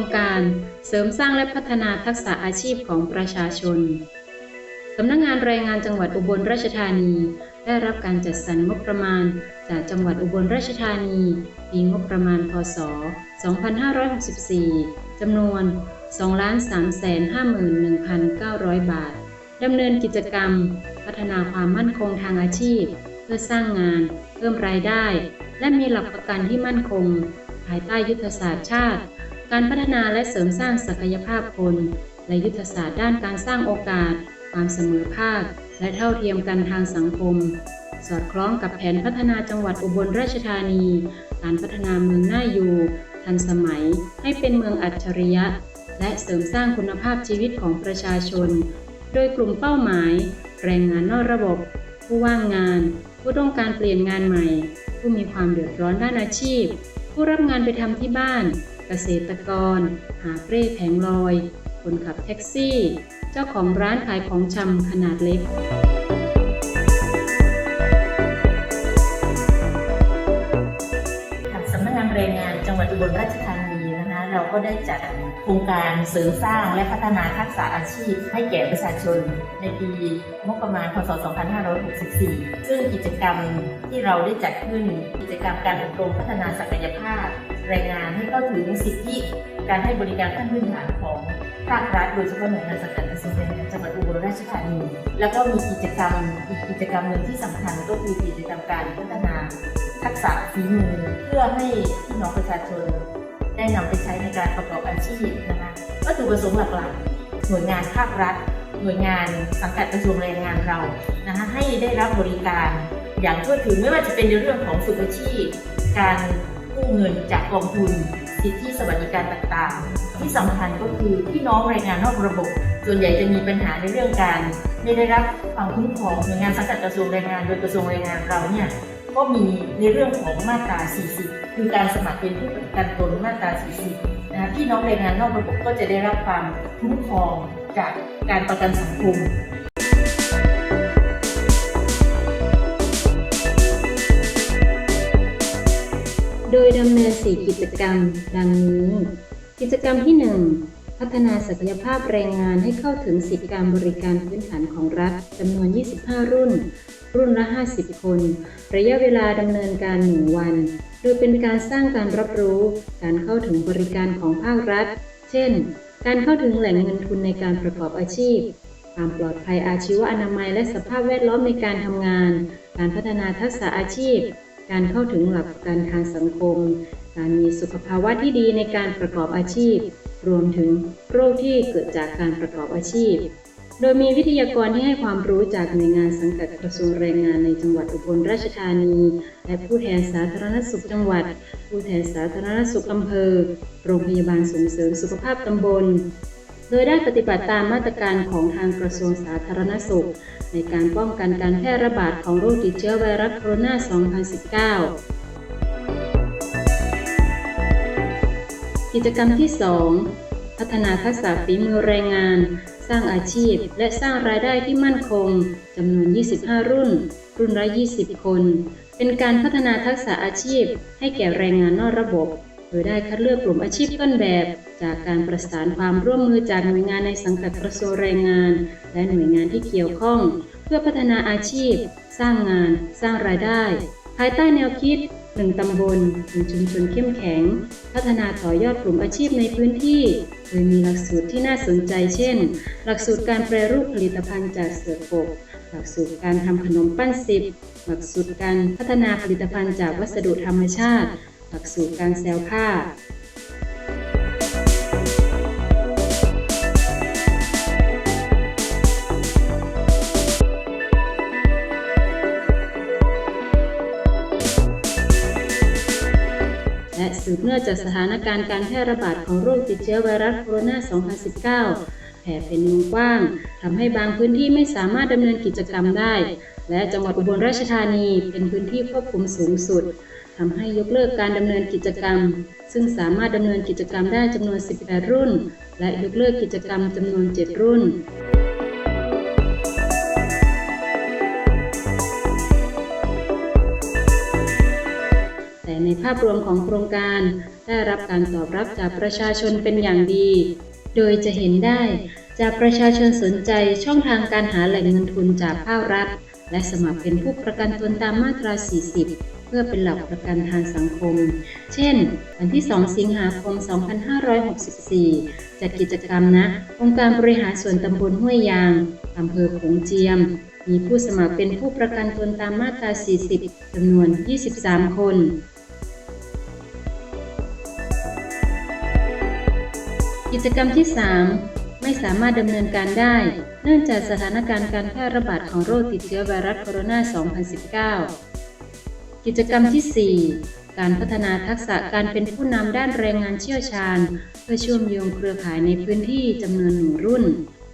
มการเสริมสร้างและพัฒนาทักษะอาชีพของประชาชน สำนักงานแรงงานจังหวัดอุบลราชธานี ได้รับการจัดสรรงบประมาณ จากจังหวัดอุบลราชธานีปีงบประมาณพศ 2564 จำนวน 2,351,900 บาท ดำเนินกิจกรรม พัฒนาความมั่นคงทางอาชีพ เพื่อสร้างงาน เพิ่มรายได้ และมีหลักประกันที่มั่นคง ภายใต้ยุทธศาสตร์ชาติ การพัฒนาและเสริมสร้างศักยภาพคน และยุทธศาสตร์ด้านการสร้างโอกาส ความเสมอภาค และเท่าเทียมกันทางสังคม สอดคล้องกับแผนพัฒนาจังหวัดอุบลราชธานี การพัฒนาเมืองน่าอยู่ ทันสมัย ให้เป็นเมืองอัจฉริยะ และเสริมสร้างคุณภาพชีวิตของประชาชน โดยกลุ่มเป้าหมาย แรงงานนอกระบบ ผู้ว่างงาน ผู้ต้องการเปลี่ยนงานใหม่ ผู้มีความเดือดร้อนด้านอาชีพ ผู้รับงานไปทำที่บ้าน เกษตรกร หาเปร่แผงลอย คนขับแท็กซี่ เจ้าของร้านขายของชำขนาดเล็กทางสำนักงานแรงงานจังหวัดอุบลราชธานีนะคะเราก็ได้จัดโครงการเสริมสร้างและพัฒนาทักษะอาชีพ ให้แก่ประชาชน ในปีงบประมาณพศ 2564 ซึ่งกิจกรรมที่เราได้จัดขึ้นกิจกรรมการอบรมพัฒนาศักยภาพ แรงงานให้เข้าถึงสิทธิการให้บริการขั้นพื้นฐานของภาครัฐโดยเฉพาะหน่วยงานสังกัดกระทรวงแรงงานจังหวัดอุบลราชธานีแล้วก็มีกิจกรรมอีกกิจกรรมหนึ่งที่สำคัญก็คือกิจกรรมการพัฒนาทักษะฝีมือเพื่อให้พี่น้องประชาชนได้นำไปใช้ในการประกอบอาชีพนะคะวัตถุประสงค์หลักๆหน่วยงานภาครัฐ หน่วยงานสังกัดกระทรวงแรงงานเรานะคะให้ได้รับบริการอย่างทั่วถึงไม่ว่าจะเป็นในเรื่องของสุขชีพการ กู้เงินจากกองทุนสิทธิสวัสดิการต่างๆ ที่สำคัญก็คือพี่น้องแรงงานนอกระบบ ส่วนใหญ่จะมีปัญหาในเรื่องการไม่ได้รับความคุ้มครองหน่วยงานสังกัดกระทรวงแรงงาน โดยกระทรวงแรงงานเราเนี่ยก็มีในเรื่องของมาตรา 40 คือการสมัครเป็นผู้ประกันตนมาตรา 40 นะคะพี่น้องแรงงานนอกระบบก็จะได้รับความคุ้มครองจากการประกันสังคม โดยดำเนิน 4 กิจกรรม ดังนี้ กิจกรรมที่ 1 พัฒนาศักยภาพแรงงานให้เข้าถึงสิทธิการบริการพื้นฐานของรัฐจำนวน 25 รุ่น รุ่นละ 50 คน ระยะเวลาดำเนินการ 1 วัน โดยเป็นการสร้างการรับรู้ การเข้าถึงบริการของภาครัฐ เช่น การเข้าถึงแหล่งเงินทุนในการประกอบอาชีพความปลอดภัยอาชีวอนามัยและสภาพแวดล้อมในการทำงาน การพัฒนาทักษะอาชีพ การเข้าถึงหลักประกันทางสังคม การมีสุขภาวะที่ดีในการประกอบอาชีพ รวมถึงโรคที่เกิดจากการประกอบอาชีพ โดยมีวิทยากรที่ให้ความรู้จากหน่วยงานสังกัดกระทรวงแรงงานในจังหวัดอุบลราชธานี และผู้แทนสาธารณสุขจังหวัด ผู้แทนสาธารณสุขอำเภอ โรงพยาบาลส่งเสริมสุขภาพตำบล โดยได้ปฏิบัติตามมาตรการของทางกระทรวงสาธารณสุข ในการป้องกันการแพร่ระบาดของโรคติดเชื้อไวรัสโคโรนา 2019กิจกรรมที่ 2 พัฒนาทักษะฝีมือแรงงาน สร้างอาชีพ และสร้างรายได้ที่มั่นคงจำนวน 25 รุ่น รุ่นละ 20 คน เป็นการพัฒนาทักษะอาชีพ ให้แก่แรงงานนอกระบบ โดยได้คัดเลือกกลุ่มอาชีพต้นแบบ จากการประสานความร่วมมือจากหน่วยงานในสังกัดกระทรวงแรงงาน และหน่วยงานที่เกี่ยวข้อง เพื่อพัฒนาอาชีพ สร้างงาน สร้างรายได้ ภายใต้แนวคิดหนึ่งตำบลหนึ่งชุมชนเข้มแข็ง พัฒนาต่อยอดกลุ่มอาชีพในพื้นที่ โดยมีหลักสูตรที่น่าสนใจเช่น หลักสูตรการแปรรูปผลิตภัณฑ์จากเสือกบหลักสูตรการทำขนมปั้นสิบหลักสูตรการพัฒนาผลิตภัณฑ์จากวัสดุธรรมชาติ หลักสูตรการแซวผ้า และสืบเนื่องจากสถานการณ์การแพร่ระบาดของโรคติดเชื้อไวรัสโคโรนา 2019 แผ่เป็นวงกว้างทำให้บางพื้นที่ไม่สามารถดำเนินกิจกรรมได้ และจังหวัดอุบลราชธานีเป็นพื้นที่ควบคุมสูงสุดทำให้ยกเลิกการดำเนินกิจกรรม ซึ่งสามารถดำเนินกิจกรรมได้จำนวน 18 รุ่น และยกเลิกกิจกรรมจำนวน 7 รุ่นแต่ในภาพรวมของโครงการได้รับการตอบรับจากประชาชนเป็นอย่างดี โดยจะเห็นได้จากประชาชนสนใจช่องทางการหาแหล่งเงินทุนจากภาครัฐ และสมัครเป็นผู้ประกันตนตามมาตรา 40 เพื่อเป็นหลักประกันทางสังคม เช่น วันที่ 2 สิงหาคม 2564 จัดกิจกรรมนะองค์การบริหารส่วนตำบลห้วยยางอำเภอโขงเจียม มีผู้สมัครเป็นผู้ประกันตนตามมาตรา 40จำนวน 23 คน จกรรมที่ 3 ไม่สามารถดำเนินการได้ เนื่องจากสถานการณ์การแพร่ระบาดของโรคติดเชื้อไวรัสโคโรนา 2019 กิจกรรมทีสี่4 การพัฒนาทักษะการเป็นผู้นำด้านแรงงานเชี่ยวชาญ เพื่อเชื่อมโยงเครือข่ายในพื้นที่จำนวนหนึ่งรุ่น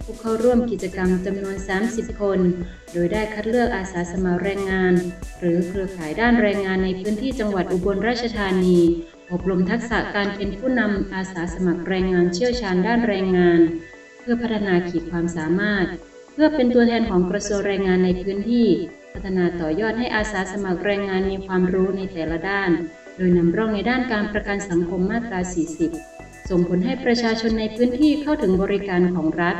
ผู้เข้าร่วมกิจกรรมจำนวน 30 คน โดยได้คัดเลือกอาสาสมัครแรงงาน หรือเครือข่ายด้านแรงงานในพื้นที่จังหวัดอุบลราชธานี อบรมทักษะการเป็นผู้นำอาสาสมัครแรงงานเชี่ยวชาญด้านแรงงาน เพื่อพัฒนาขีดความสามารถ เพื่อเป็นตัวแทนของกระทรวงแรงงานในพื้นที่ พัฒนาต่อยอดให้อาสาสมัครแรงงานมีความรู้ในแต่ละด้าน โดยนำร่องในด้านการประกันสังคมมาตรา 40ส่งผลให้ประชาชนในพื้นที่เข้าถึงบริการของรัฐ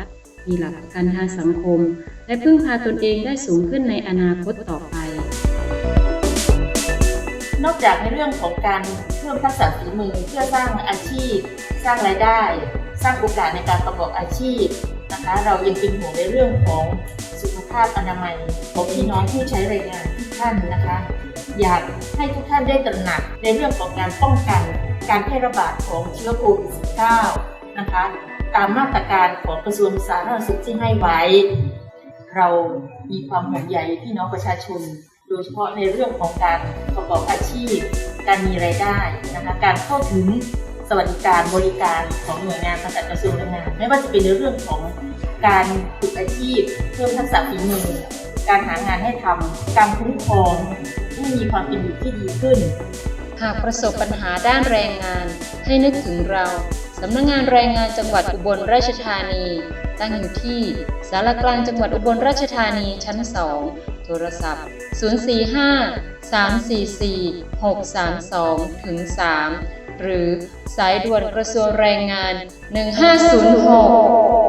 มีหลักประกันทางสังคม และพึ่งพาตนเองได้สูงขึ้นในอนาคตต่อไป นอกจากในเรื่องของการเพิ่มทักษะฝีมือเพื่อสร้างอาชีพ สร้างรายได้ สร้างโอกาสในการประกอบอาชีพนะคะ เรายังเป็นห่วงในเรื่องของสุขภาพอนามัยของพี่น้องผู้ใช้แรงงานทุกท่านนะคะ อยากให้ทุกท่านได้ตระหนักในเรื่องของการป้องกันการแพร่ระบาดของเชื้อโควิด -19 นะคะ ตามมาตรการของกระทรวงสาธารณสุขที่ให้ไว้ เรามีความห่วงใยพี่น้องประชาชน โดยเฉพาะในเรื่องของการประกอบอาชีพ การมีรายได้นะคะการเข้าถึงสวัสดิการบริการของหน่วยงานสังกัดกระทรวงแรงงาน ไม่ว่าจะเป็นในเรื่องของการฝึกอาชีพ เพิ่มทักษะฝีมือ การหางานให้ทำการคุ้มครองให้มีความเป็นอยู่ที่ดีขึ้น หากประสบปัญหาด้านแรงงานให้นึกถึงเรา สำนักงงานแรงงานจังหวัดอุบลราชธานี ตั้งอยู่ที่สารกลางจังหวัดอุบลราชธานีชั้น 2 โทรศัพท์ 045 344 632ถึง3หรือสายด่วนกระทรวงแรงงาน 1506